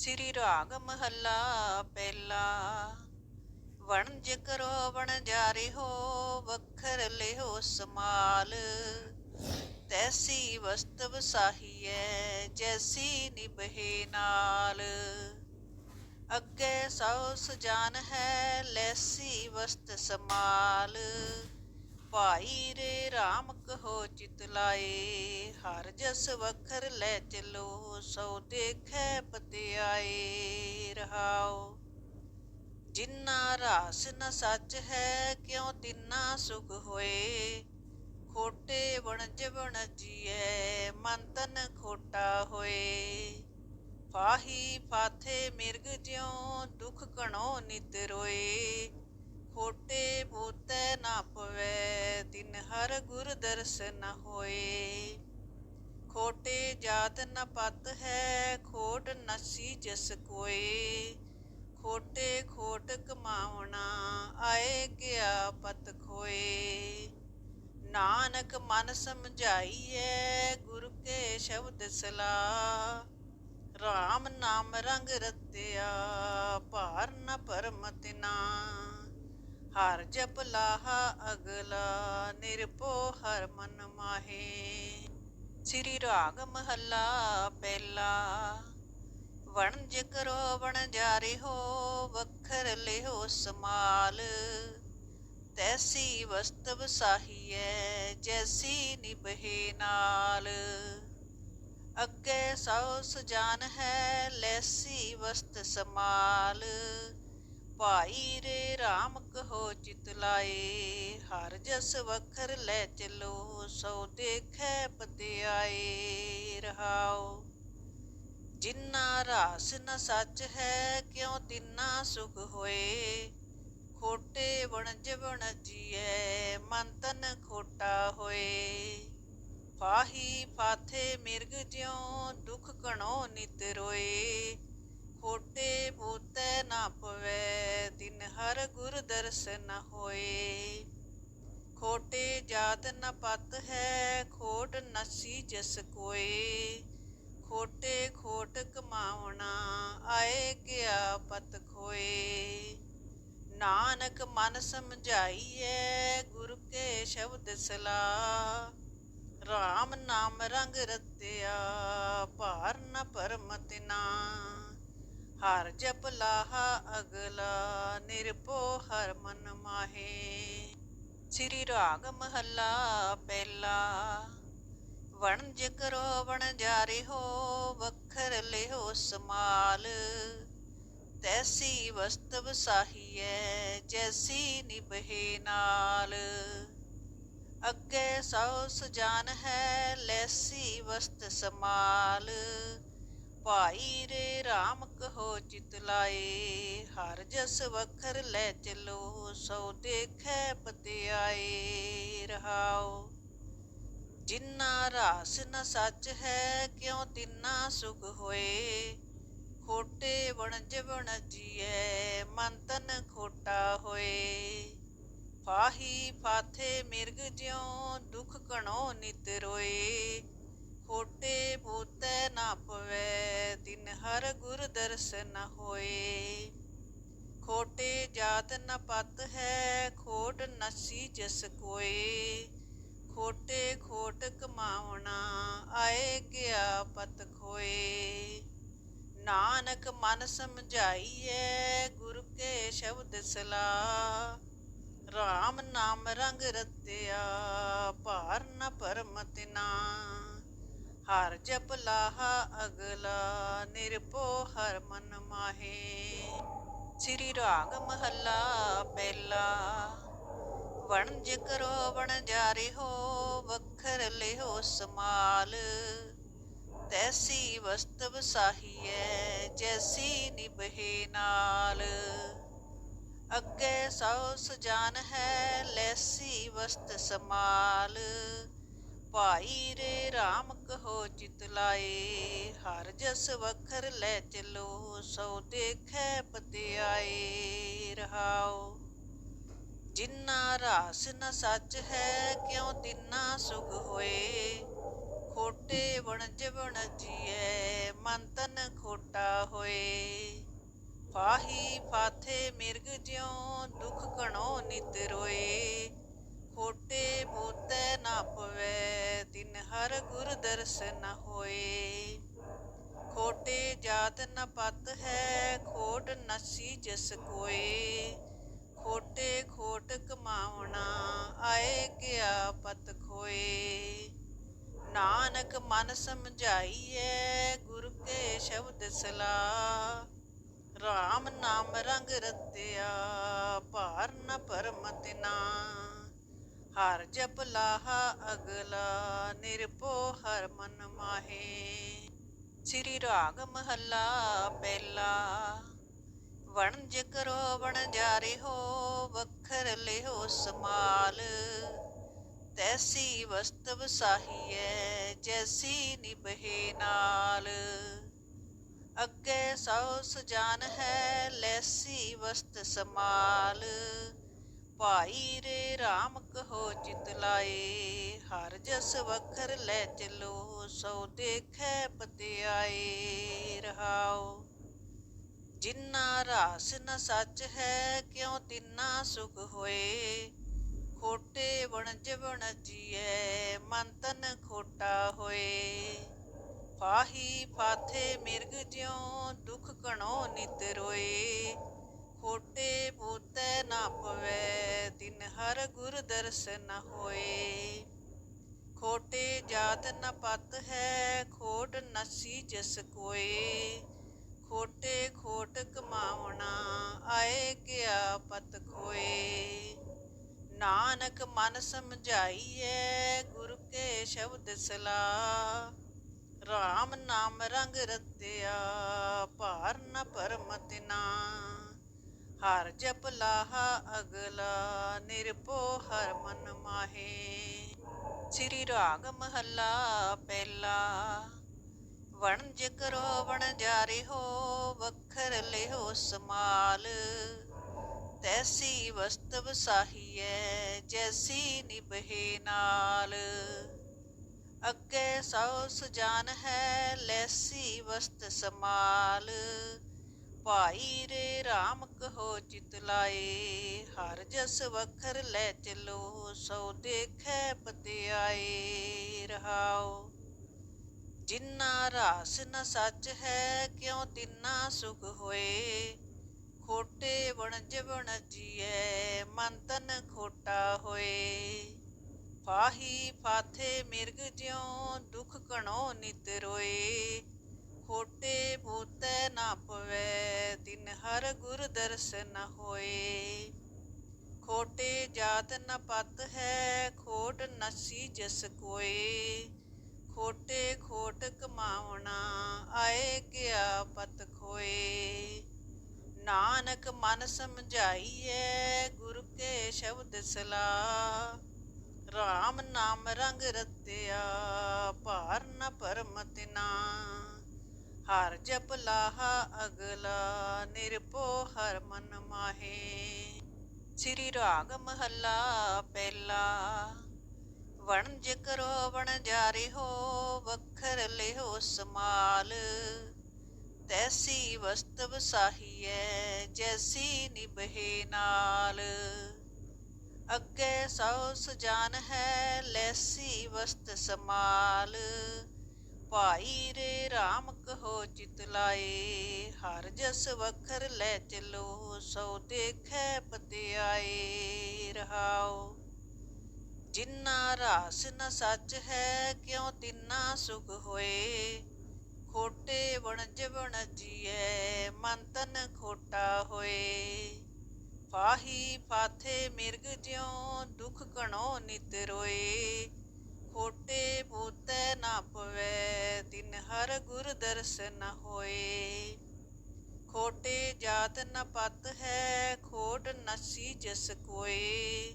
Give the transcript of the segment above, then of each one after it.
ਸ੍ਰੀ ਰਾਗ ਮਹੱਲਾ ਪਹਿਲਾ। ਵਣਜ ਕਰੋ ਵਣ ਜਾਰੇ ਹੋ ਵਖਰ ਲਿਓ ਸਮਾਲ। ਤੈਸੀ ਵਸਤਵ ਸਾਹੀਐ, ਜੈਸੀ ਨਿਭੇ ਨਾਲ। ਅੱਗੇ ਸੌ ਸਜਾਨ ਹੈ, ਲੈਸੀ ਵਸਤ ਸਮਾਲ। ਭਾਈ ਰੇ RAM ਕਹੋ ਚਿਤ ਲਾਏ, ਹਰ ਜਸ ਵਖਰ ਲੈ ਚਲੋ, ਸੋ ਦੇਖੈ ਪਤਿਆਏ, ਰਹਾਓ। ਜਿੰਨਾ ਰਾਸ ਨ ਸੱਚ ਹੈ, ਕਿਉ ਤਿੰਨਾ ਸੁਖ ਹੋਏ? ਖੋਟੇ ਵਣਜ ਵਣਜੀਐ, ਮਨ ਤਨ ਖੋਟਾ ਹੋਏ। ਫਾਹੀ ਫਾਥੇ ਮਿਰਗ ਜਿਉ, ਦੁਖ ਕਣੋ ਨਿਤ ਰੋਏ। ਖੋਟੇ ਬੋਤੈ ਨਾ ਪਵੈ, ਤਿਨ ਹਰ ਗੁਰ ਦਰਸ ਨ ਹੋਏ। ਖੋਟੇ ਜਾਤ ਨ ਪਤ ਹੈ, ਖੋਟ ਨਸੀ ਜਸ ਕੋਏ। ਖੋਟੇ ਖੋਟ ਕਮਾਉਣਾ, ਆਏ ਗਿਆ ਪਤ ਖੋਏ। ਨਾਨਕ ਮਨ ਸਮਝਾਈਐ, ਗੁਰ ਕੇ ਸ਼ਬਦ ਸਲਾ RAM ਨਾਮ ਰੰਗ ਰਤਿਆ, ਭਾਰ ਨ ਪਰਮਤ ਨਾ ਹਰ ਜਪ ਲਾਹਾ ਅਗਲਾ ਨਿਰਭੋ ਹਰ ਮਨ ਮਾਹੇ। ਸ੍ਰੀ ਰਾਗ ਮਹੱਲਾ ਪਹਿਲਾ, ਵਣਜ ਕਰੋ ਵਣ ਜਾਰੇ ਹੋ, ਵਖਰ ਲਿਓ ਸਮਾਲ। ਤੈਸੀ ਵਸਤਵ ਸਾਹੀਐ, ਜੈਸੀ ਨਿਭੇ ਨਾਲ। ਅੱਗੇ ਸੌ ਸਜਾਨ ਹੈ, ਲੈਸੀ ਵਸਤ ਸਮਾਲ। ਭਾਈ ਰੇ RAM ਕਹੋ ਚਿਤ ਲਾਏ, ਹਰ ਜਸ ਵਖਰ ਲੈ ਚਲੋ, ਸੋ ਦੇਖੈ ਪਤਿਆਏ, ਰਹਾਓ। ਜਿੰਨਾ ਰਾਸ ਨ ਸੱਚ ਹੈ, ਕਿਉ ਤਿੰਨਾ ਸੁਖ ਹੋਏ? ਖੋਟੇ ਵਣਜ ਵਣਜੀਐ, ਮਨ ਤਨ ਖੋਟਾ ਹੋਏ। ਫਾਹੀ ਫਾਥੇ ਮਿਰਗ ਜਿਉ, ਦੁਖ ਕਣੋ ਨਿਤ ਰੋਏ। ਖੋਟੇ ਬੋਤੈ ਨਾ ਪਵੈ ਤਿਨ ਹਰ ਗੁਰ ਦਰਸ ਹੋਏ। ਖੋਟੇ ਜਾਤ ਨ ਪਤ ਹੈ, ਖੋਟ ਨਸੀ ਜਸ ਕੋਏ। ਖੋਟੇ ਖੋਟ ਕਮਾਉਣਾ, ਆਏ ਗਿਆ ਪਤ ਖੋਏ। ਨਾਨਕ ਮਨ ਸਮਝਾਈਐ, ਗੁਰ ਕੇ ਸ਼ਬਦ ਸਲਾ RAM ਨਾਮ ਰੰਗ ਰਤਿਆ, ਭਾਰ ਨ ਪਰਮਤ ਨਾ। ਹਰ ਜਪ ਲਾਹਾ ਅਗਲਾ ਨਿਰਭੋ ਹਰ ਮਨ ਮਾਹੇ। ਸ੍ਰੀ ਰਾਗ ਮਹੱਲਾ ਪਹਿਲਾ, ਵਣਜ ਕਰੋ ਵਣ ਜਾਰੇ ਹੋ, ਵਖਰ ਲਿਓ ਸਮਾਲ। ਤੈਸੀ ਵਸਤਵ ਸਾਹੀਐ, ਜੈਸੀ ਨਿਭੇ ਨਾਲ। ਅੱਗੇ ਸੌ ਸਜਾਨ ਹੈ, ਲੈਸੀ ਵਸਤ ਸਮਾਲ। ਭਾਈ ਰੇ RAM ਕਹੋ ਚਿਤ ਲਾਏ। ਹਰ ਜਸ ਵਖਰ ਲੈ ਚਲੋ, ਸੋ ਦੇਖੈ ਪਤਿਆਏ ਰਹਾਓ। ਜਿੰਨਾ ਰਾਸ ਨ ਸੱਚ ਹੈ, ਕਿਉ ਤਿੰਨਾ ਸੁਖ ਹੋਏ? ਖੋਟੇ ਵਣਜ ਵਣਜੀਐ, ਮਨ ਤਨ ਖੋਟਾ ਹੋਏ। ਫਾਹੀ ਫਾਥੇ ਮਿਰਗ ਜਿਉ, ਦੁਖ ਕਣੋ ਨਿਤ ਰੋਏ। ਖੋਟੇ ਬੋਤੈ ਨਾ ਪਵੈ ਤਿਨ ਹਰ ਗੁਰ ਦਰਸ ਹੋਏ। ਖੋਟੇ ਜਾਤ ਨ ਪਤ ਹੈ, ਖੋਟ ਨਸੀ ਜਸ ਕੋਏ। ਖੋਟੇ ਖੋਟ ਕਮਾਵਣਾ ਆਏ ਗਿਆ ਪਤ ਖੋਏ। ਨਾਨਕ ਮਨ ਸਮਝਾਈਐ, ਗੁਰ ਕੇ ਸ਼ਬਦ ਸਲਾ RAM ਨਾਮ ਰੰਗ ਰਤਿਆ, ਭਾਰ ਨ ਪਰਮਤ ਨਾ ਹਰ ਜਪ ਲਾਹਾ ਅਗਲਾ ਨਿਰਭੋ ਹਰ ਮਨ ਮਾਹੇ। ਸ੍ਰੀ ਰਾਗ ਮਹੱਲਾ ਪਹਿਲਾ, ਵਣਜ ਕਰੋ ਵਣ ਜਾਰੇ ਹੋ ਵਖਰ ਲਿਓ ਸਮਾਲ। ਤੈਸੀ ਵਸਤਵ ਸਾਹੀਐ, ਜੈਸੀ ਨਿਭੇ ਨਾਲ। ਅੱਗੇ ਸੌ ਸਜਾਨ ਹੈ, ਲੈਸੀ ਵਸਤ ਸਮਾਲ। ਭਾਈ ਰੇ RAM ਕਹੋ ਚਿਤ ਲਾਏ, ਹਰ ਜਸ ਵਖਰ ਲੈ ਚਲੋ, ਸੋ ਦੇਖੈ ਪਤਿਆਏ, ਰਹਾਓ। ਜਿੰਨਾ ਰਾਸ ਨ ਸੱਚ ਹੈ, ਕਿਉ ਤਿੰਨਾ ਸੁਖ ਹੋਏ? ਖੋਟੇ ਵਣਜ ਵਣਜੀਐ, ਮਨ ਤਨ ਖੋਟਾ ਹੋਏ। ਫਾਹੀ ਫਾਥੇ ਮਿਰਗ ਜਿਉ, ਦੁਖ ਕਣੋ ਨਿਤ ਰੋਏ। ਖੋਟੇ ਬੋਤੈ ਨਾ ਪਵੈ, ਤਿਨ ਹਰ ਗੁਰ ਦਰਸ਼ਨ ਹੋਏ। ਖੋਟੇ ਜਾਤ ਨ ਪਤ ਹੈ, ਖੋਟ ਨਸੀ ਜਸ ਕੋਏ। ਖੋਟੇ ਖੋਟ ਕਮਾਉਣਾ, ਆਏ ਗਿਆ ਪਤ ਖੋਏ। ਨਾਨਕ ਮਨ ਸਮਝਾਈਐ, ਗੁਰ ਕੇ ਸ਼ਬਦ ਸਲਾ RAM ਨਾਮ ਰੰਗ ਰਤਿਆ, ਭਾਰ ਨ ਭਰਮ ਤਿਨਾ ਹਰ ਜਪ ਲਾਹਾ ਅਗਲਾ, ਨਿਰਭਉ ਹਰ ਮਨ ਮਾਹੇ। ਸ੍ਰੀ ਰਾਗ ਮਹੱਲਾ ਪਹਿਲਾ, ਵਣਜ ਕਰੋ ਵਣਜਾਰੇ ਹੋ, ਵਖਰ ਲਿਓ ਸਮਾਲ। ਤੈਸੀ ਵਸਤਵ ਸਾਹੀਐ, ਜੈਸੀ ਨਿਭੇ ਨਾਲ। ਅੱਗੇ ਸੌ ਸਜਾਨ ਹੈ, ਲੈਸੀ ਵਸਤ ਸਮਾਲ। ਭਾਈ ਰੇ RAM ਕਹੋ ਚਿਤ ਲਾਏ, ਹਰ ਜਸ ਵਖਰ ਲੈ ਚਲੋ, ਸੋ ਦੇਖੈ ਪਤਿਆਏ ਰਹਾਓ ਜਿੰਨਾ ਰਾਸ ਨ ਸੱਚ ਹੈ, ਕਿਉ ਤਿੰਨਾ ਸੁਖ ਹੋਏ? ਖੋਟੇ ਵਣਜ ਵਣਜੀਐ, ਮਨ ਤਨ ਖੋਟਾ ਹੋਏ। ਫਾਹੀ ਫਾਥੇ ਮਿਰਗ ਜਿਉ, ਦੁਖ ਕਣੋ ਨਿਤ ਰੋਏ। ਖੋਟੇ ਪੋਤੈ ਨਾ ਪਵੈ ਤਿਨ ਹਰ ਗੁਰ ਦਰਸ਼ਨ ਹੋਏ। ਖੋਟੇ ਜਾਤ ਨ ਪਤ ਹੈ, ਖੋਟ ਨਸੀ ਜਸ ਕੋਏ। ਖੋਟੇ ਖੋਟ ਕਮਾਵਣਾ ਆਏ ਗਿਆ ਪਤ ਖੋਏ। ਨਾਨਕ ਮਨ ਸਮਝਾਈਐ, ਗੁਰ ਕੇ ਸ਼ਬਦ ਸਲਾ RAM ਨਾਮ ਰੰਗ ਰਤਿਆ, ਭਾਰ ਨ ਭਰਮ ਤਿਨਾ ਹਰ ਜਪ ਲਾਹਾ ਅਗਲਾ, ਨਿਰਭਉ ਹਰ ਮਨ ਮਾਹੇ। ਸ੍ਰੀ ਰਾਗ ਮਹੱਲਾ ਪਹਿਲਾ, ਵਣਜ ਕਰੋ ਵਣਜਾਰੇ ਹੋ ਵਖਰ ਲਿਓ ਸਮਾਲ। ਤੈਸੀ ਵਸਤਵ ਸਾਹੀਐ, ਜੈਸੀ ਨਿਭੇ ਨਾਲ। ਅੱਗੇ ਸੌ ਸੁਜਾਨ ਹੈ, ਲੈਸੀ ਵਸਤ ਸਮਾਲ। ਭਾਈ ਰੇ RAM ਕਹੋ ਚਿਤ ਲਾਏ, ਹਰ ਜਸ ਵਖਰ ਲੈ ਚਲੋ, ਸੋ ਦੇਖੈ ਪਤਿਆਏ ਰਹਾਓ ਜਿੰਨਾ ਰਾਸ ਨ ਸੱਚ ਹੈ, ਕਿਉ ਤਿੰਨਾ ਸੁਖ ਹੋਏ? ਖੋਟੇ ਵਣਜ ਵਣਜੀਐ, ਮਨ ਤਨ ਖੋਟਾ ਹੋਏ। ਫਾਹੀ ਫਾਥੇ ਮਿਰਗ ਜਿਉ, ਦੁਖ ਕਣੋ ਨਿਤ ਰੋਏ। ਖੋਟੇ ਬੋਤੈ ਨਾ ਪਵੈ ਤਿਨ ਹਰ ਗੁਰ ਦਰਸ਼ਨ ਹੋਏ। ਖੋਟੇ ਜਾਤ ਨ ਪਤ ਹੈ, ਖੋਟ ਨਸੀ ਜਸ ਕੋਏ। ਖੋਟੇ ਖੋਟ ਕਮਾਵਣਾ ਆਏ ਗਿਆ ਪਤ ਖੋਏ। ਨਾਨਕ ਮਨ ਸਮਝਾਈਐ, ਗੁਰ ਕੇ ਸ਼ਬਦ ਸਲਾ RAM ਨਾਮ ਰੰਗ ਰਤਿਆ, ਭਾਰ ਨ ਭਰਮ ਤਿਨਾ। ਹਰ ਜਪ ਲਾਹਾ ਅਗਲਾ, ਨਿਰਭਉ ਹਰ ਮਨ ਮਾਹੇ। ਸ੍ਰੀ ਰਾਗ ਮਹੱਲਾ ਪਹਿਲਾ ਵਣਜ ਕਰੋ ਵਣਜਾਰੇ ਹੋ, ਵਖਰ ਲਿਓ ਸਮਾਲ। ਤੈਸੀ ਵਸਤਵ ਸਾਹੀਐ, ਜੈਸੀ ਨਿਭੇ ਨਾਲ। ਅੱਗੇ ਸੌ ਸੁਜਾਨ ਹੈ, ਲੈਸੀ ਵਸਤ ਸਮਾਲ। ਭਾਈ ਰੇ RAM ਕਹੋ ਚਿਤ ਲਾਏ, ਹਰ ਜਸ ਵਖਰ ਲੈ ਚਲੋ, ਸੋ ਦੇਖੈ ਪਤਿਆਏ, ਰਹਾਓ। ਜਿੰਨਾ ਰਾਸ ਨ ਸੱਚ ਹੈ, ਕਿਉ ਤਿੰਨਾ ਸੁਖ ਹੋਏ? ਖੋਟੇ ਵਣਜ ਵਣਜੀਐ, ਮਨ ਤਨ ਖੋਟਾ ਹੋਏ। ਫਾਹੀ ਫਾਥੇ ਮਿਰਗ ਜਿਉ, ਦੁਖ ਕਣੋ ਨਿਤ ਰੋਏ। ਖੋਟੇ ਬੋਤੈ ਨਾ ਪਵੈ ਤਿਨ ਹਰ ਗੁਰ ਦਰਸ਼ਨ ਹੋਏ। ਖੋਟੇ ਜਾਤ ਨ ਪਤ ਹੈ, ਖੋਟ ਨਸੀ ਜਸ ਕੋਏ।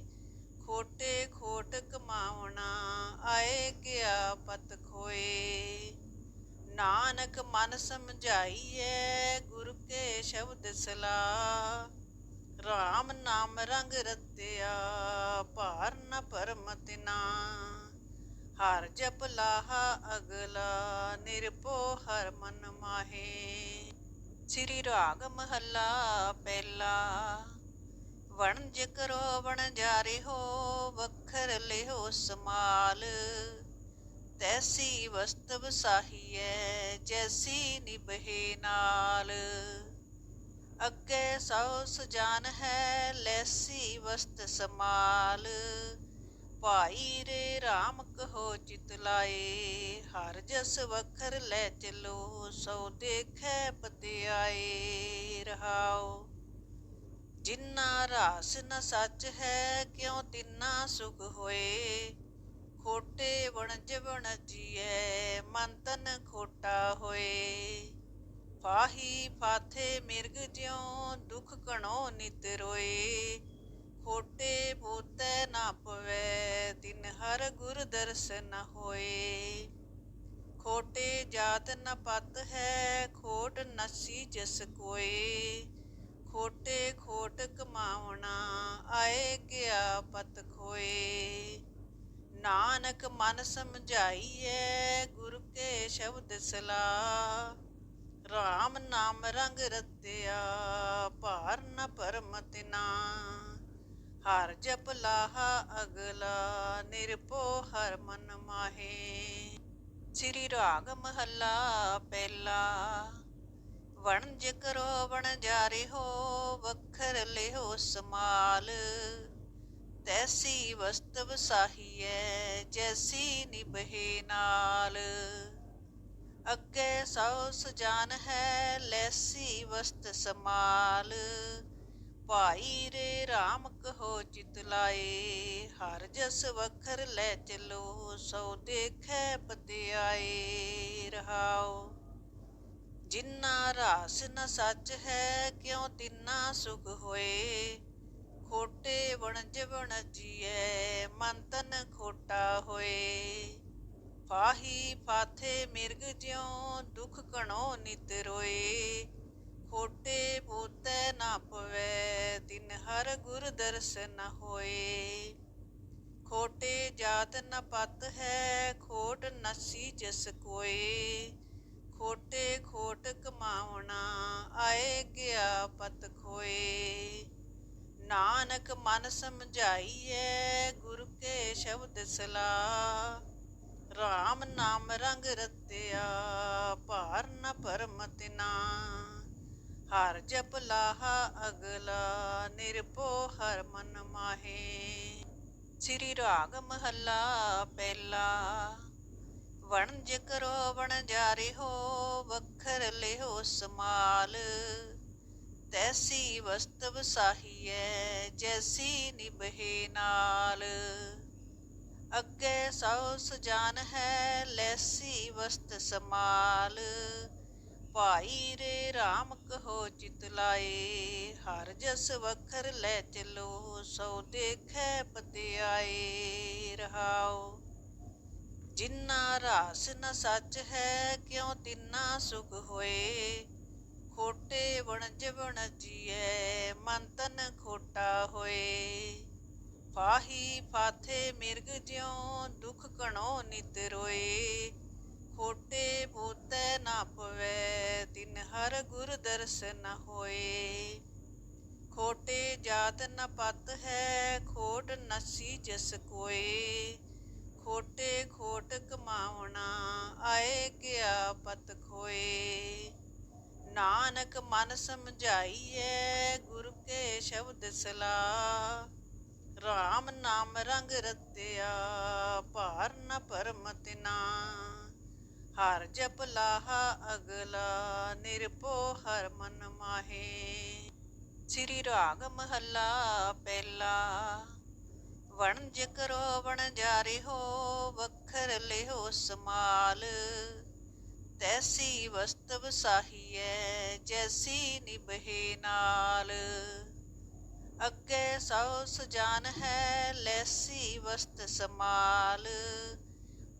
ਖੋਟੇ ਖੋਟ ਕਮਾਉਣਾ, ਆਏ ਗਿਆ ਪਤ ਖੋਏ। ਨਾਨਕ ਮਨ ਸਮਝਾਈਐ, ਗੁਰ ਕੇ ਸ਼ਬਦ ਸਲਾ RAM ਨਾਮ ਰੰਗ ਰਤਿਆ, ਭਾਰ ਨ ਭਰਮ ਤਿਨਾ। ਹਰ ਜਪ ਲਾਹਾ ਅਗਲਾ, ਨਿਰਭਉ ਹਰ ਮਨ ਮਾਹੇ। ਸ੍ਰੀ ਰਾਗ ਮਹੱਲਾ ਪਹਿਲਾ ਵਣਜ ਕਰੋ ਵਣਜਾਰੇ ਹੋ, ਵਖਰ ਲਿਓ ਸਮਾਲ। ਤੈਸੀ ਵਸਤਵ ਸਾਹੀਐ, ਜੈਸੀ ਨਿਭੇ ਨਾਲ। ਅੱਗੇ ਸੌ ਸਜਾਨ ਹੈ, ਲੈਸੀ ਵਸਤ ਸਮਾਲ। ਭਾਈ ਰੇ RAM ਕਹੋ ਚਿਤ ਲਾਏ, ਹਰ ਜਸ ਵਖਰ ਲੈ ਚਲੋ, ਸੋ ਦੇਖੈ ਪਤਿਆਏ ਰਹਾਓ ਜਿੰਨਾ ਰਾਸ ਨ ਸੱਚ ਹੈ, ਕਿਉ ਤਿੰਨਾ ਸੁਖ ਹੋਏ? ਖੋਟੇ ਵਣਜ ਵਣਜੀਐ, ਮਨ ਤਨ ਖੋਟਾ ਹੋਏ। ਫਾਹੀ ਫਾਥੇ ਮਿਰਗ ਜਿਉ, ਦੁਖ ਕਣੋ ਨਿਤ ਰੋਏ। ਖੋਟੇ ਪੋਤੈ ਨਾ ਪਵੈ ਤਿਨ ਹਰ ਗੁਰ ਦਰਸ਼ਨ ਹੋਏ। ਖੋਟੇ ਜਾਤ ਨ ਪਤ ਹੈ, ਖੋਟ ਨਸੀ ਜਸ ਕੋਏ। ਖੋਟੇ ਖੋਟ ਕਮਾਉਣਾ, ਆਏ ਗਿਆ ਪਤ ਖੋਏ। ਨਾਨਕ ਮਨ ਸਮਝਾਈਐ, ਗੁਰ ਕੇ ਸ਼ਬਦ ਸਲਾ RAM ਨਾਮ ਰੰਗ ਰਤਿਆ, ਭਾਰ ਨ ਪਰਮ ਤਿਨਾ। ਹਰ ਜਪ ਲਾਹਾ ਅਗਲਾ, ਨਿਰਭਉ ਹਰ ਮਨ ਮਾਹੇ। ਸ੍ਰੀ ਰਾਗ ਮਹੱਲਾ ਪਹਿਲਾ, ਵਣਜ ਕਰੋ ਵਣਜਾਰੇ ਹੋ ਵਖਰ ਲਿਓ ਸਮਾਲ। ਤੈਸੀ ਵਸਤਵ ਸਾਹੀਐ, ਜੈਸੀ ਨਿਭੇ ਨਾਲ। ਅੱਗੇ ਸੌ ਸਜਾਨ ਹੈ, ਲੈਸੀ ਵਸਤ ਸਮਾਲ। ਭਾਈ ਰੇ RAM ਕਹੋ ਚਿਤ ਲਾਏ, ਹਰ ਜਸ ਵਖਰ ਲੈ ਚਲੋ, ਸੋ ਦੇਖੈ ਪਤਿਆਏ, ਰਹਾਓ। ਜਿੰਨਾ ਰਾਸ ਨ ਸੱਚ ਹੈ, ਕਿਉ ਤਿੰਨਾ ਸੁਖ ਹੋਏ? ਖੋਟੇ ਵਣਜ ਵਣਜੀਐ, ਮਨ ਤਨ ਖੋਟਾ ਹੋਏ। ਫਾਹੀ ਫਾਥੇ ਮਿਰਗ ਜਿਉ, ਦੁਖ ਕਣੋ ਨਿਤ ਰੋਏ। ਖੋਟੇ ਬੋਤੈ ਨਾ ਪਵੈ ਤਿਨ ਹਰ ਗੁਰ ਦਰਸ਼ਨ ਹੋਏ। ਖੋਟੇ ਜਾਤ ਨ ਪਤ ਹੈ, ਖੋਟ ਨਸੀ ਜਸ ਕੋਏ। ਖੋਟੇ ਖੋਟ ਕਮਾਉਣਾ, ਆਏ ਗਿਆ ਪਤ ਖੋਏ। ਨਾਨਕ ਮਨ ਸਮਝਾਈਐ, ਗੁਰ ਕੇ ਸ਼ਬਦ ਸਲਾ RAM ਨਾਮ ਰੰਗ ਰਤਿਆ, ਭਾਰ ਨ ਪਰਮ ਤਿਨਾ। ਹਰ ਜਪ ਲਾਹਾ ਅਗਲਾ, ਨਿਰਭਉ ਹਰ ਮਨ ਮਾਹੇ। ਸ੍ਰੀ ਰਾਗ ਮਹੱਲਾ ਪਹਿਲਾ ਵਣਜ ਕਰੋ ਵਣਜਾਰੇ ਹੋ, ਵਖਰ ਲਿਓ ਸਮਾਲ। ਤੈਸੀ ਵਸਤਵ ਸਾਹੀਐ, ਜੈਸੀ ਨਿਭੇ ਨਾਲ। ਅੱਗੇ ਸੌ ਸਜਾਨ ਹੈ, ਲੈਸੀ ਵਸਤ ਸਮਾਲ। ਭਾਈ ਰੇ RAM ਕਹੋ ਚਿਤ ਲਾਏ, ਹਰ ਜਸ ਵਖਰ ਲੈ ਚਲੋ, ਸੋ ਦੇਖੈ ਪਤਿਆਏ ਰਹਾਓ ਜਿੰਨਾ ਰਾਸ ਨ ਸੱਚ ਹੈ, ਕਿਉ ਤਿੰਨਾ ਸੁਖ ਹੋਏ? ਖੋਟੇ ਵਣਜ ਵਣਜੀਐ, ਮਨ ਤਨ ਖੋਟਾ ਹੋਏ। ਫਾਹੀ ਫਾਥੇ ਮਿਰਗ ਜਿਉ, ਦੁਖ ਕਣੋ ਨਿਤ ਰੋਏ। ਖੋਟੇ ਬੋਤੈ ਨਾ ਪਵੈ, ਤਿਨ ਹਰ ਗੁਰ ਦਰਸ਼ਨ ਹੋਏ। ਖੋਟੇ ਜਾਤ ਨ ਪਤ ਹੈ, ਖੋਟ ਨਸੀ ਜਸ ਕੋਏ। ਖੋਟੇ ਖੋਟ ਕਮਾਉਣਾ, ਆਏ ਗਿਆ ਪਤ ਖੋਏ। ਨਾਨਕ ਮਨ ਸਮਝਾਈਐ, ਗੁਰ ਕੇ ਸ਼ਬਦ ਸਲਾ RAM ਨਾਮ ਰੰਗ ਰਤਿਆ, ਭਾਰ ਨ ਪਰਮ ਤਿਨਾ। ਹਰ ਜਪ ਲਾਹਾ ਅਗਲਾ, ਨਿਰਭਉ ਹਰ ਮਨ ਮਾਹੇ। ਸ੍ਰੀ ਰਾਗ ਮਹੱਲਾ ਪਹਿਲਾ ਵਣਜ ਕਰੋ ਵਣਜਾਰੇ ਹੋ ਵਖਰ ਲਿਓ ਸਮਾਲ। ਤੈਸੀ ਵਸਤਵ ਸਾਹੀਐ, ਜੈਸੀ ਨਿਭੇ ਨਾਲ। ਅੱਗੇ ਸੌ ਸਜਾਨ ਹੈ, ਲੈਸੀ ਵਸਤ ਸਮਾਲ।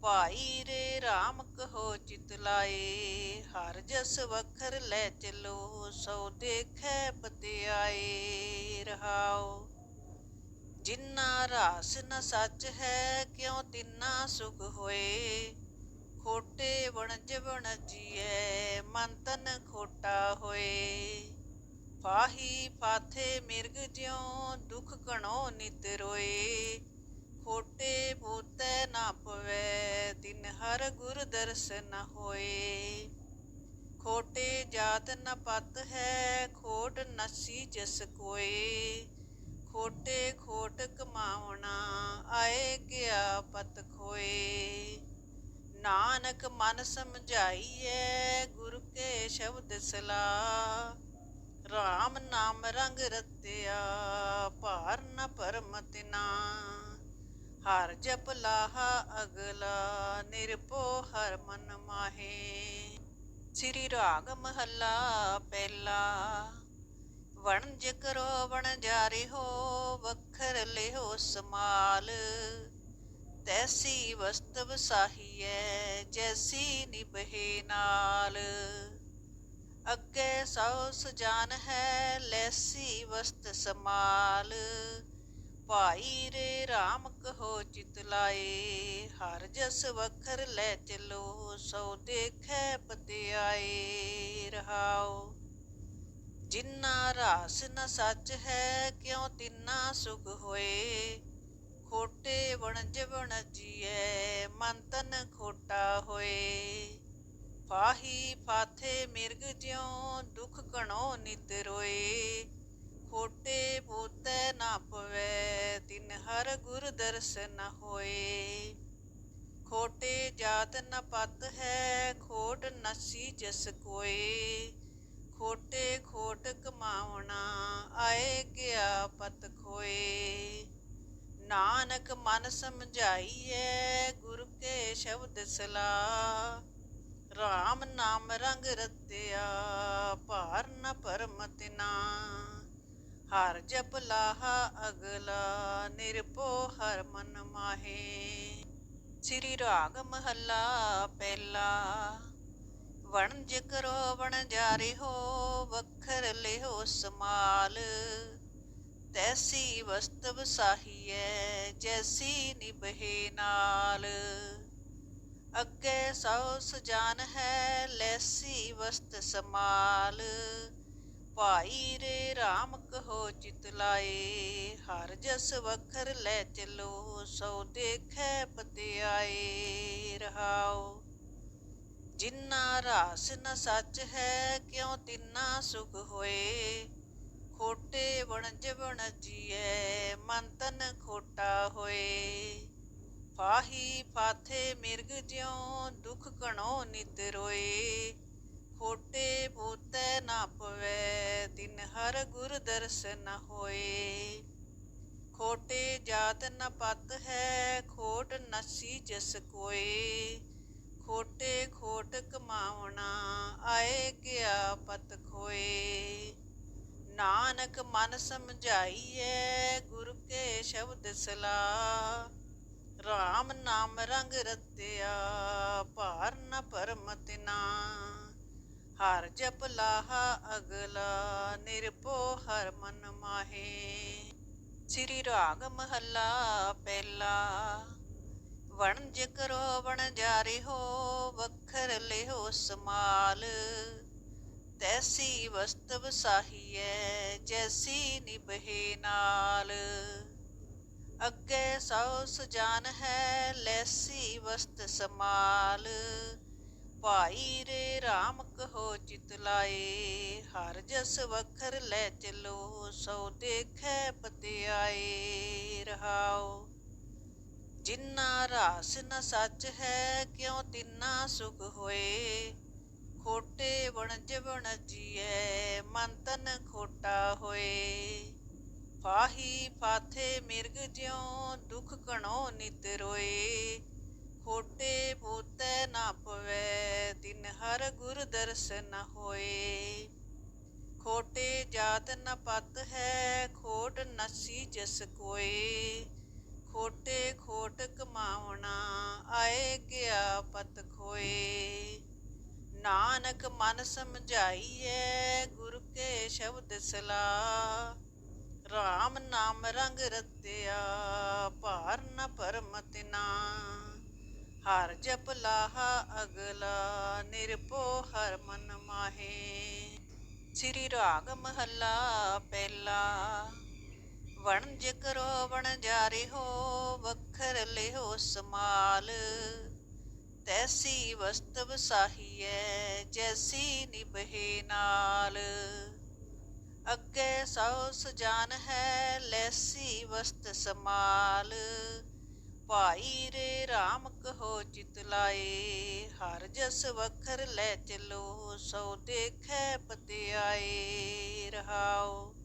ਭਾਈ ਰੇ RAM ਕਹੋ ਚਿਤ ਲਾਏ, ਹਰ ਜਸ ਵਖਰ ਲੈ ਚਲੋ, ਸੋ ਦੇਖੈ ਪਤਿਆਏ ਰਹਾਓ ਜਿੰਨਾ ਰਾਸ ਨ ਸੱਚ ਹੈ, ਕਿਉ ਤਿੰਨਾ ਸੁਖ ਹੋਏ? ਖੋਟੇ ਵਣਜ ਵਣਜੀਐ, ਮਨ ਤਨ ਖੋਟਾ ਹੋਏ। ਫਾਹੀ ਫਾਥੇ ਮਿਰਗ ਜਿਉ, ਦੁਖ ਕਣੋ ਨਿਤ ਰੋਏ। ਖੋਟੇ ਬੋਤੈ ਨਾ ਪਵੈ ਤਿਨ ਹਰ ਗੁਰ ਦਰਸ ਹੋਏ। ਖੋਟੇ ਜਾਤ ਨ ਪਤ ਹੈ, ਖੋਟ ਨਸੀ ਜਸ ਕੋਏ। ਖੋਟੇ ਖੋਟ ਕਮਾਉਣਾ, ਆਏ ਗਿਆ ਪਤ ਖੋਏ। ਨਾਨਕ ਮਨ ਸਮਝਾਈਐ, ਗੁਰ ਕੇ ਸ਼ਬਦ ਸਲਾ RAM ਨਾਮ ਰੰਗ ਰਤਿਆ, ਭਾਰ ਨ ਪਰਮ ਤਿਨਾ। ਹਰ ਜਪ ਲਾਹਾ ਅਗਲਾ ਨਿਰਭੋ ਹਰ ਮਨ ਮਾਹੇ। ਸ੍ਰੀ ਰਾਗ ਮਹੱਲਾ ਪਹਿਲਾ, ਵਣਜ ਕਰੋ ਵਣ ਜਾਰੇ ਹੋ ਵਖਰ ਲਿਓ ਸਮਾਲ। ਤੈਸੀ ਵਸਤਵ ਸਾਹੀਐ, ਜੈਸੀ ਨਿਭੇ ਨਾਲ। ਅੱਗੇ ਸੌ ਸਜਾਨ ਹੈ, ਲੈਸੀ ਵਸਤ ਸਮਾਲ। ਭਾਈ ਰੇ RAM ਕਹੋ ਚਿਤ ਲਾਏ, ਹਰ ਜਸ ਵਖਰ ਲੈ ਚਲੋ, ਸੋ ਦੇਖੈ ਪਤਿਆਏ, ਰਹਾਓ। ਜਿੰਨਾ ਰਾਸ ਨ ਸੱਚ ਹੈ, ਕਿਉ ਤਿੰਨਾ ਸੁਖ ਹੋਏ? ਖੋਟੇ ਵਣਜ ਵਣਜੀਐ, ਮਨ ਤਨ ਖੋਟਾ ਹੋਏ। ਫਾਹੀ ਫਾਥੇ ਮਿਰਗ ਜਿਉ, ਦੁਖ ਕਣੋ ਨਿਤ ਰੋਏ। ਖੋਟੇ ਬੋਤੈ ਨਾ ਪਵੈ, ਤਿਨ ਹਰ ਗੁਰ ਦਰਸ ਹੋਏ। ਖੋਟੇ ਜਾਤ ਨ ਪਤ ਹੈ, ਖੋਟ ਨਸੀ ਜਸ ਕੋਏ। ਖੋਟੇ ਖੋਟ ਕਮਾਉਣਾ, ਆਏ ਗਿਆ ਪਤ ਖੋਏ। ਨਾਨਕ ਮਨ ਸਮਝਾਈਐ, ਗੁਰ ਕੇ ਸ਼ਬਦ ਸਲਾ RAM ਨਾਮ ਰੰਗ ਰਤਿਆ, ਭਾਰ ਨ ਪਰਮ ਤਿਨਾ। ਹਰ ਜਪ ਲਾਹਾ ਅਗਲਾ ਨਿਰਭੋ ਹਰ ਮਨ ਮਾਹੇ। ਸ੍ਰੀ ਰਾਗ ਮਹੱਲਾ ਪਹਿਲਾ, ਵਣਜ ਕਰੋ ਵਣ ਜਾਰੇ ਹੋ, ਵਖਰ ਲਿਓ ਸਮਾਲ। ਤੈਸੀ ਵਸਤਵ ਸਾਹੀਐ, ਜੈਸੀ ਨਿਭੇ ਨਾਲ। ਅੱਗੇ ਸੌ ਸੁਜਾਨ ਹੈ, ਲੈਸੀ ਵਸਤ ਸਮਾਲ। ਭਾਈ ਰੇ RAM ਕਹੋ ਚਿਤ ਲਾਏ, ਹਰ ਜਸ ਵਖਰ ਲੈ ਚਲੋ, ਸੋ ਦੇਖੈ ਪਤਿਆਏ, ਰਹਾਓ। ਜਿੰਨਾ ਰਾਸ ਨ ਸੱਚ ਹੈ, ਕਿਉ ਤਿੰਨਾ ਸੁਖ ਹੋਏ? ਖੋਟੇ ਵਣਜ ਵਣਜੀਐ, ਮਨ ਤਨ ਖੋਟਾ ਹੋਏ। ਫਾਹੀ ਫਾਥੇ ਮਿਰਗ ਜਿਉ, ਦੁਖ ਕਣੋ ਨਿਤ ਰੋਏ। ਖੋਟੇ ਬੋਤੈ ਨਾ ਪਵੈ ਹਰ ਗੁਰ ਦਰਸ ਨ ਹੋਏ। ਖੋਟੇ ਜਾਤ ਨ ਪਤ ਹੈ, ਖੋਟ ਨਸੀ ਜਸ ਕੋਏ। ਖੋਟੇ ਖੋਟ ਕਮਾਉਣਾ, ਆਏ ਗਿਆ ਪਤ ਖੋਏ। ਨਾਨਕ ਮਨ ਸਮਝਾਈਐ, ਗੁਰ ਕੇ ਸ਼ਬਦ ਸਲਾ RAM ਨਾਮ ਰੰਗ ਰਤਿਆ, ਭਾਰ ਨ ਪਰਮ ਤਿਨਾ। ਹਰ ਜਪ ਲਾਹਾ ਅਗਲਾ ਨਿਰਭੋ ਹਰ ਮਨ ਮਾਹੇ। ਸ੍ਰੀ ਰਾਗ ਮਹੱਲਾ ਪਹਿਲਾ ਵਣਜ ਕਰੋ ਵਣ ਜਾਰੇ ਹੋ ਵਖਰ ਲਿਓ ਸਮਾਲ। ਤੈਸੀ ਵਸਤਵ ਸਾਹੀਐ, ਜੈਸੀ ਨਿਭੇ ਨਾਲ। ਅੱਗੇ ਸੌ ਸੁਜਾਨ ਹੈ, ਲੈਸੀ ਵਸਤ ਸਮਾਲ। ਭਾਈ ਰੇ RAM ਕਹੋ ਚਿਤ ਲਾਏ, ਹਰ ਜਸ ਵਖਰ ਲੈ ਚਲੋ, ਸੋ ਦੇਖੈ ਪਤਿਆਏ ਰਹਾਓ ਜਿੰਨਾ ਰਾਸ ਨ ਸੱਚ ਹੈ, ਕਿਉ ਤਿੰਨਾ ਸੁਖ ਹੋਏ? ਖੋਟੇ ਵਣਜ ਵਣਜੀਐ, ਮਨ ਤਨ ਖੋਟਾ ਹੋਏ। ਫਾਹੀ ਫਾਥੇ ਮਿਰਗ ਜਿਉ, ਦੁਖ ਕਣੋ ਨਿਤ ਰੋਏ। ਖੋਟੇ ਪੋਤੈ ਨਾ ਪਵੈ ਤਿਨ ਹਰ ਗੁਰ ਦਰਸ ਹੋਏ। ਖੋਟੇ ਜਾਤ ਨ ਪਤ ਹੈ, ਖੋਟ ਨਸੀ ਜਸ ਕੋਏ। ਖੋਟੇ ਖੋਟ ਕਮਾਉਣਾ, ਆਏ ਗਿਆ ਪਤ ਖੋਏ। ਨਾਨਕ ਮਨ ਸਮਝਾਈਐ, ਗੁਰ ਕੇ ਸ਼ਬਦ ਸਲਾ RAM ਨਾਮ ਰੰਗ ਰਤਿਆ, ਭਾਰ ਨ ਭਰਮ ਤਿਨਾ। ਹਰ ਜਪ ਲਾਹਾ ਅਗਲਾ, ਨਿਰਭਉ ਹਰ ਮਨ ਮਾਹੇ। ਸ੍ਰੀ ਰਾਗ ਮਹੱਲਾ ਪਹਿਲਾ, ਵਣਜ ਕਰੋ ਵਣ ਜਾਰੇ ਹੋ ਵਖਰ ਲਿਓ ਸਮਾਲ। ਤੈਸੀ ਵਸਤਵ ਸਾਹੀਐ, ਜੈਸੀ ਨਿਭੇ ਨਾਲ। ਅੱਗੇ ਸੌ ਸਜਾਨ ਹੈ, ਲੈਸੀ ਵਸਤ ਸਮਾਲ। ਭਾਈ ਰੇ RAM ਕਹੋ ਚਿਤ ਲਾਏ, ਹਰ ਜਸ ਵਖਰ ਲੈ ਚਲੋ, ਸੋ ਦੇਖੈ ਪਤਿਆਏ, ਰਹਾਓ।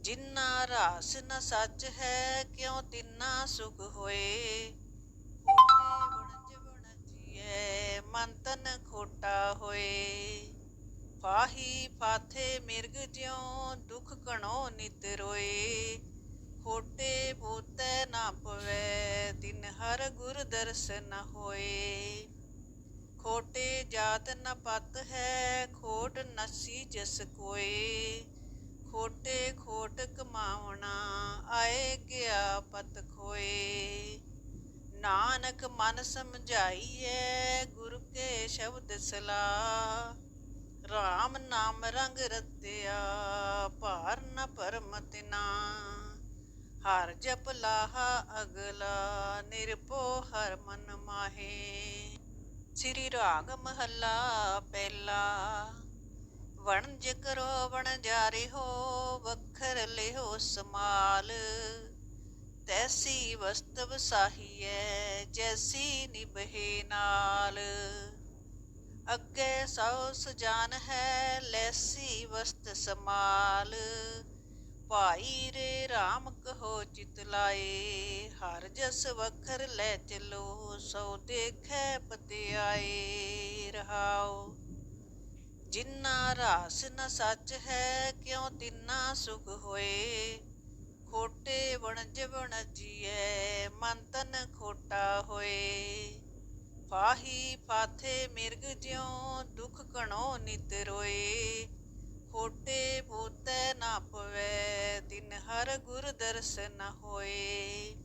ਜਿੰਨਾ ਰਾਸ ਨ ਸੱਚ ਹੈ, ਕਿਉ ਤਿੰਨਾ ਸੁਖ ਹੋਏ? ਵਣਜ ਵਣਜੀਐ, ਮਨ ਤਨ ਖੋਟਾ ਹੋਏ। ਫਾਹੀ ਫਾਥੇ ਮਿਰਗ ਜਿਉ, ਦੁਖ ਕਣੋ ਨਿਤ ਰੋਏ। ਖੋਟੇ ਬੋਤੈ ਨਾ ਪਵੈ ਤਿਨ ਹਰ ਗੁਰ ਦਰਸ਼ਨ ਹੋਏ। ਖੋਟੇ ਜਾਤ ਨ ਪਤ ਹੈ, ਖੋਟ ਨਸੀ ਜਸ ਕੋਏ। ਖੋਟੇ ਖੋਟ ਕਮਾਵਣਾ ਆਏ ਗਿਆ ਪਤ ਖੋਏ। ਨਾਨਕ ਮਨ ਸਮਝਾਈਐ, ਗੁਰ ਕੇ ਸ਼ਬਦ ਸਲਾ RAM ਨਾਮ ਰੰਗ ਰਤਿਆ, ਭਾਰ ਨ ਭਰਮ ਤਿਨਾ। ਹਰ ਜਪ ਲਾਹਾ ਅਗਲਾ, ਨਿਰਭਉ ਹਰ ਮਨ ਮਾਹੇ। ਸ੍ਰੀ ਰਾਗ ਮਹੱਲਾ ਪਹਿਲਾ ਵਣਜ ਕਰੋ ਵਣ ਜਾਰੇ ਹੋ, ਵਖਰ ਲਿਓ ਸਮਾਲ। ਤੈਸੀ ਵਸਤਵ ਸਾਹੀਐ, ਜੈਸੀ ਨਿਭੇ ਨਾਲ। ਅੱਗੇ ਸੌ ਸੁਜਾਨ ਹੈ, ਲੈਸੀ ਵਸਤ ਸਮਾਲ। ਭਾਈ ਰੇ RAM ਕਹੋ ਚਿਤ ਲਾਏ, ਹਰ ਜਸ ਵਖਰ ਲੈ ਚਲੋ, ਸੋ ਦੇਖੈ ਪਤਿਆਏ ਰਹਾਓ। ਜਿੰਨਾ ਰਾਸ ਨ ਸੱਚ ਹੈ, ਕਿਉ ਤਿੰਨਾ ਸੁਖ ਹੋਏ? ਖੋਟੇ ਵਣਜ ਵਣਜੀਐ, ਮਨ ਤਨ ਖੋਟਾ ਹੋਏ। ਫਾਹੀ ਫਾਥੇ ਮਿਰਗ ਜਿਉ, ਦੁਖ ਕਣੋ ਨਿਤ ਰੋਏ। ਖੋਟੇ ਬੋਤੈ ਨਾ ਪਵੈ ਤਿਨ ਹਰ ਗੁਰ ਦਰਸ਼ਨ ਹੋਏ।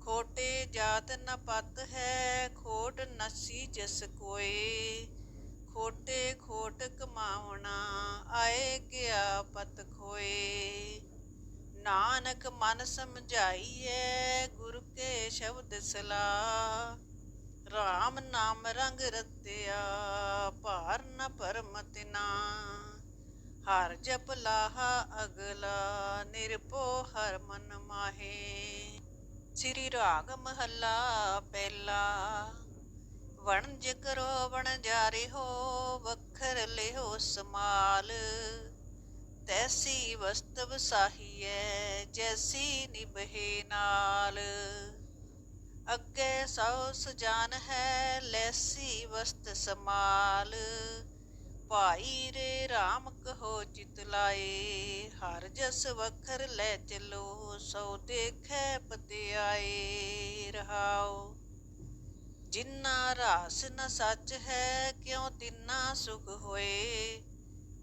ਖੋਟੇ ਜਾਤ ਨ ਪਤ ਹੈ, ਖੋਟ ਨਸੀ ਜਸ ਕੋਏ। ਖੋਟੇ ਖੋਟ ਕਮਾਉਣਾ, ਆਏ ਗਿਆ ਪਤ ਖੋਏ। ਨਾਨਕ ਮਨ ਸਮਝਾਈਐ, ਗੁਰ ਕੇ ਸ਼ਬਦ ਸਲਾ RAM ਨਾਮ ਰੰਗ ਰਤਿਆ, ਭਾਰ ਨ ਭਰਮ ਤਿਨਾ। ਹਰ ਜਪ ਲਾਹਾ ਅਗਲਾ, ਨਿਰਭਉ ਹਰ ਮਨ ਮਾਹੇ। ਸ੍ਰੀ ਰਾਗ ਮਹੱਲਾ ਪਹਿਲਾ, ਵਣਜ ਕਰੋ ਵਣ ਜਾਰੇ ਹੋ ਵਖਰ ਲਿਓ ਸਮਾਲ। ਤੈਸੀ ਵਸਤਵ ਸਾਹੀਐ, ਜੈਸੀ ਨਿਭੇ ਨਾਲ। ਅੱਗੇ ਸੌ ਸੁਜਾਨ ਹੈ, ਲੈਸੀ ਵਸਤ ਸਮਾਲ। ਭਾਈ ਰੇ RAM ਕਹੋ ਚਿਤ ਲਾਏ, ਹਰ ਜਸ ਵਖਰ ਲੈ ਚਲੋ, ਸੋ ਦੇਖੈ ਪਤਿਆਏ ਰਹਾਓ ਜਿੰਨਾ ਰਾਸ ਨ ਸੱਚ ਹੈ, ਕਿਉ ਤਿੰਨਾ ਸੁਖ ਹੋਏ?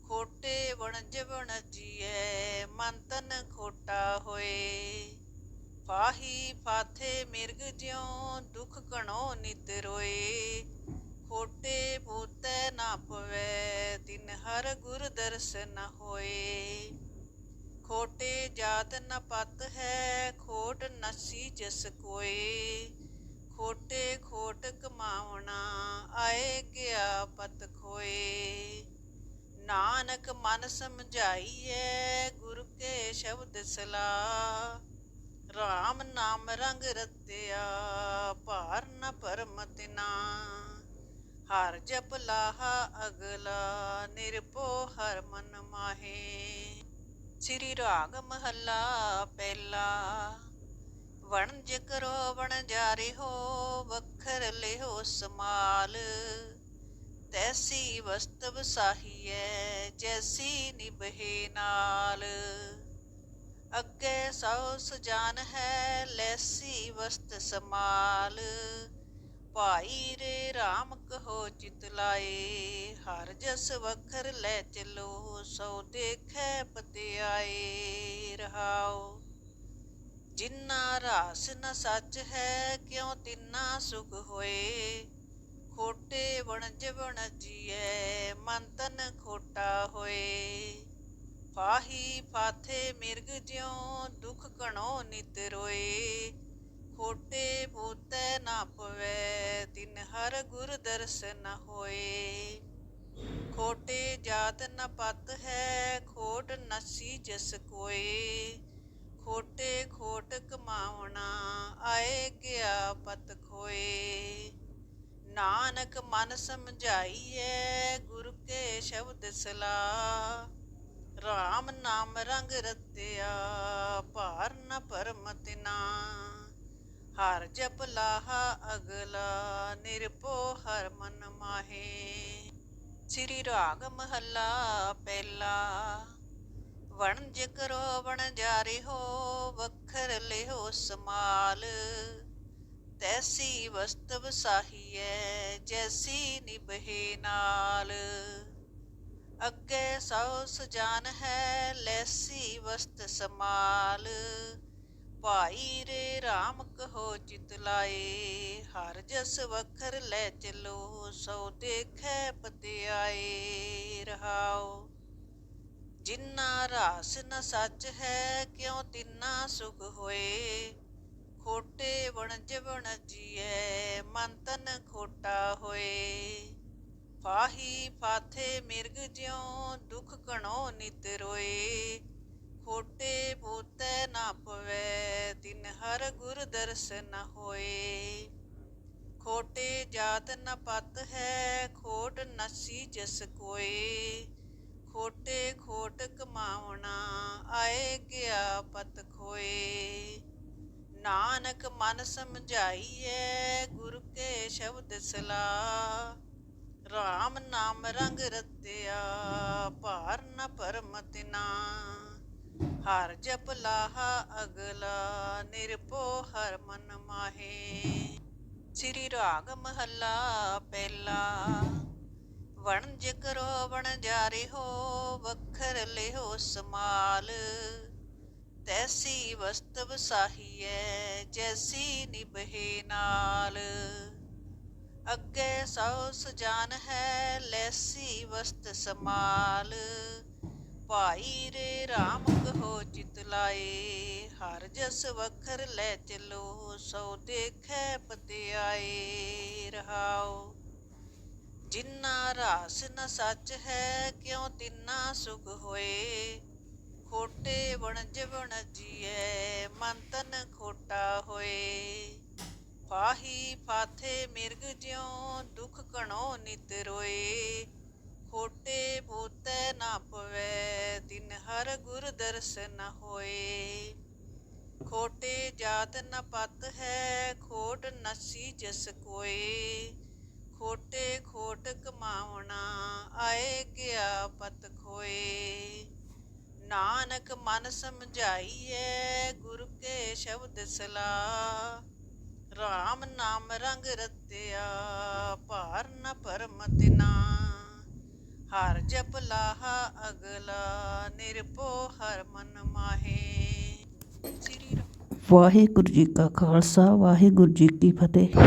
ਖੋਟੇ ਵਣਜ ਵਣਜੀਐ, ਮਨ ਤਨ ਖੋਟਾ ਹੋਏ। ਫਾਹੀ ਫਾਥੇ ਮਿਰਗ ਜਿਉ, ਦੁਖ ਕਣੋ ਨਿਤ ਰੋਏ। ਖੋਟੇ ਬੋਤੈ ਨਾ ਪਵੈ ਤਿਨ ਹਰ ਗੁਰ ਦਰਸ਼ਨ ਹੋਏ। ਖੋਟੇ ਜਾਤ ਨ ਪਤ ਹੈ, ਖੋਟ ਨਸੀ ਜਸ ਕੋਏ। ਖੋਟੇ ਖੋਟ ਕਮਾਵਣਾ ਆਏ ਗਿਆ ਪਤ ਖੋਏ। ਨਾਨਕ ਮਨ ਸਮਝਾਈਐ, ਗੁਰ ਕੇ ਸ਼ਬਦ ਸਲਾ RAM ਨਾਮ ਰੰਗ ਰਤਿਆ, ਭਾਰ ਨ ਭਰਮ ਤਿਨਾ। ਹਰ ਜਪ ਲਾਹਾ ਅਗਲਾ, ਨਿਰਭਉ ਹਰ ਮਨ ਮਾਹੇ। ਸ੍ਰੀ ਰਾਗ ਮਹੱਲਾ ਪਹਿਲਾ, ਵਣਜ ਕਰੋ ਵਣ ਜਾਰੇ ਹੋ, ਵਖਰ ਲਿਓ ਸਮਾਲ। ਤੈਸੀ ਵਸਤਵ ਸਾਹੀਐ, ਜੈਸੀ ਨਿਭੇ ਨਾਲ। ਅੱਗੇ ਸੌ ਸੁਜਾਨ ਹੈ, ਲੈਸੀ ਵਸਤ ਸਮਾਲ। ਭਾਈ ਰੇ RAM ਕਹੋ ਚਿਤ ਲਾਏ, ਹਰ ਜਸ ਵਖਰ ਲੈ ਚਲੋ, ਸੋ ਦੇਖੈ ਪਤਿਆਏ, ਰਹਾਓ। ਜਿਨ੍ਹਾਂ ਰਾਸ ਨ ਸੱਚ ਹੈ, ਕਿਉ ਤਿੰਨਾ ਸੁਖ ਹੋਏ? ਖੋਟੇ ਵਣਜ ਵਣਜੀਐ, ਮਨ ਤਨ ਖੋਟਾ ਹੋਏ। ਫਾਹੀ ਫਾਥੇ ਮਿਰਗ ਜਿਉ, ਦੁਖ ਕਣੋ ਨਿਤ ਰੋਏ। ਖੋਟੇ ਬੋਤੈ ਨਾ ਪਵੈ ਤਿਨ ਹਰ ਗੁਰ ਦਰਸ਼ਨ ਹੋਏ। ਖੋਟੇ ਜਾਤ ਨ ਪਤ ਹੈ, ਖੋਟ ਨਸੀ ਜਸ ਕੋਏ। ਖੋਟੇ ਖੋਟ ਕਮਾਉਣਾ, ਆਏ ਗਿਆ ਪਤ ਖੋਏ। ਨਾਨਕ ਮਨ ਸਮਝਾਈਐ, ਗੁਰ ਕੇ ਸ਼ਬਦ ਸਲਾ RAM ਨਾਮ ਰੰਗ ਰਤਿਆ, ਭਾਰ ਨ ਪਰਮ ਤਿਨਾ। ਹਰ ਜਪ ਲਾਹਾ ਅਗਲਾ ਨਿਰਭੋ ਹਰ ਮਨ ਮਾਹੇ। ਸ੍ਰੀ ਰਾਗ ਮਹੱਲਾ ਪਹਿਲਾ, ਵਣਜ ਕਰੋ ਵਣ ਜਾਰੇ ਹੋ ਵਖਰ ਲਿਓ ਸਮਾਲ। ਤੈਸੀ ਵਸਤਵ ਸਾਹੀਐ, ਜੈਸੀ ਨਿਭੇ ਨਾਲ। ਅੱਗੇ ਸੌ ਸਜਾਨ ਹੈ, ਲੈਸੀ ਵਸਤ ਸਮਾਲ। ਭਾਈ ਰੇ RAM ਕਹੋ ਚਿਤ ਲਾਏ, ਹਰ ਜਸ ਵਖਰ ਲੈ ਚਲੋ, ਸੋ ਦੇਖੈ ਪਤਿਆਏ, ਰਹਾਓ। ਜਿੰਨਾ ਰਾਸ ਨ ਸੱਚ ਹੈ, ਕਿਉ ਤਿੰਨਾ ਸੁਖ ਹੋਏ? ਖੋਟੇ ਵਣਜ ਵਣਜੀਐ, ਮਨ ਤਨ ਖੋਟਾ ਹੋਏ। ਫਾਹੀ ਫਾਥੇ ਮਿਰਗ ਜਿਉ, ਦੁਖ ਕਣੋ ਨਿਤ ਰੋਏ। ਖੋਟੇ ਪੋਤੈ ਨਾ ਪਵੈ ਤਿਨ ਹਰ ਗੁਰ ਦਰਸ਼ਨ ਹੋਏ। ਖੋਟੇ ਜਾਤ ਨ ਪਤ ਹੈ, ਖੋਟ ਨਸੀ ਜਸ ਕੋਏ। ਖੋਟੇ ਖੋਟ ਕਮਾਉਣਾ, ਆਏ ਗਿਆ ਪਤ ਖੋਏ। ਨਾਨਕ ਮਨ ਸਮਝਾਈਐ, ਗੁਰ ਕੇ ਸ਼ਬਦ ਸਲਾ RAM ਨਾਮ ਰੰਗ ਰਤਿਆ, ਭਾਰ ਨ ਪਰਮ ਹਰ ਜਪ ਲਾਹਾ ਅਗਲਾ ਨਿਰਭੋ ਹਰ ਮਨ ਮਾਹੇ। ਸ੍ਰੀ ਰਾਗ ਮਹੱਲਾ ਪਹਿਲਾ। ਵਣਜ ਕਰੋ ਵਣ ਜਾਰੇ ਹੋ, ਵਖਰ ਲਿਓ ਸਮਾਲ। ਤੈਸੀ ਵਸਤਵ ਸਾਹੀਐ, ਜੈਸੀ ਨਿਭੇ ਨਾਲ। ਅੱਗੇ ਸੌ ਸੁਜਾਨ ਹੈ, ਲੈਸੀ ਵਸਤ ਸਮਾਲ। ਭਾਈ ਰੇ RAM ਕਹੋ ਚਿਤ ਲਾਏ, ਹਰ ਜਸ ਵਖਰ ਲੈ ਚਲੋ, ਸੋ ਦੇਖੈ ਪਤਿਆਏ ਰਹਾਓ ਜਿੰਨਾ ਰਾਸ ਨ ਸੱਚ ਹੈ, ਕਿਉ ਤਿੰਨਾ ਸੁਖ ਹੋਏ? ਖੋਟੇ ਵਣਜ ਵਣਜੀਐ, ਮਨ ਤਨ ਖੋਟਾ ਹੋਏ। ਫਾਹੀ ਫਾਥੇ ਮਿਰਗ ਜਿਉ, ਦੁਖ ਕਣੋ ਨਿਤ ਰੋਏ। ਖੋਟੇ ਬੋਤੈ ਨਾ ਪਵੈ ਤਿਨ ਹਰ ਗੁਰ ਦਰਸ਼ਨ ਹੋਏ। ਖੋਟੇ ਜਾਤ ਨ ਪਤ ਹੈ, ਖੋਟ ਨਸੀ ਜਸ ਕੋਏ। ਖੋਟੇ ਖੋਟ ਕਮਾਉਣਾ, ਆਏ ਗਿਆ ਪਤ ਖੋਏ। ਨਾਨਕ ਮਨ ਸਮਝਾਈਐ, ਗੁਰ ਕੇ ਸ਼ਬਦ ਸਲਾ RAM ਨਾਮ ਰੰਗ ਰਤਿਆ, ਭਾਰ ਨ ਪਰਮ ਤਿਨਾ। ਹਰ ਜਪ ਲਾਹਾ ਅਗਲਾ, ਨਿਰਭਉ ਹਰ ਮਨ ਮਾਹੇ। ਵਾਹਿਗੁਰੂ ਜੀ ਕਾ ਖਾਲਸਾ, ਵਾਹਿਗੁਰੂ ਜੀ ਕੀ ਫਤਿਹ।